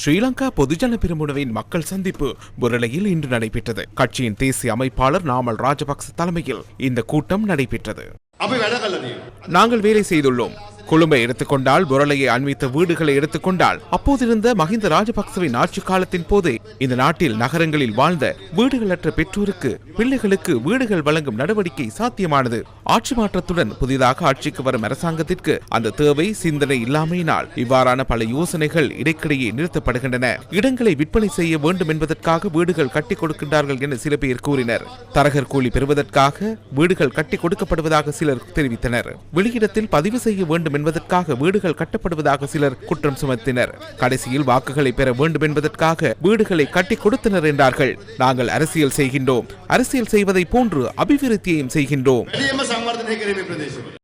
ஸ்ரீலங்கா பொதுஜன பெருமுனவின் மக்கள் சந்திப்பு புரளையில் இன்று நடைபெற்றது. கட்சியின் தேசிய அமைப்பாளர் நாமல் ராஜபக்ச தலைமையில் இந்த கூட்டம் நடைபெற்றது. நாங்கள் வேலை செய்துள்ளோம். கொழும்பை எடுத்துக்கொண்டால் புரளையை அண்மித்த வீடுகளை எடுத்துக்கொண்டால் அப்போதிருந்த மஹிந்த ராஜபக்சவின் ஆட்சி காலத்தின் போதே இந்த நாட்டில் நகரங்களில் வாழ்ந்த வீடுகளற்ற பெற்றோருக்கு பிள்ளைகளுக்கு வீடுகள் வழங்கும் நடவடிக்கை சாத்தியமானது. ஆட்சி மாற்றத்துடன் புதிதாக ஆட்சிக்கு வரும் அரசாங்கத்திற்கு அந்த தேவை சிந்தனை இல்லாமையினால் இவ்வாறான பல யோசனைகள் இடைக்கிடையே நிறுத்தப்படுகின்றன. இடங்களை விற்பனை செய்ய வேண்டும் என்பதற்காக வீடுகள் கட்டிக் கொடுக்கின்றார்கள் என சில பேர் கூறினர். தரகர் கூலி பெறுவதற்காக வீடுகள் கட்டி கொடுக்கப்படுவதாக சிலர் தெரிவித்தனர். வெளியிடத்தில் பதிவு செய்ய வேண்டும் என்பதற்காக வீடுகள் கட்டப்படுவதாக சிலர் குற்றம் சுமத்தினர். கடைசியில் வாக்குகளை பெற வேண்டும் என்பதற்காக வீடுகளை கட்டிக் கொடுத்தனர் என்றார்கள். நாங்கள் அரசியல் செய்கின்றோம். அரசியல் செய்வதை போன்று அபிவிருத்தியையும் செய்கின்றோம். ದಾವಣಗೆರೆ ಪ್ರದೇಶಗಳು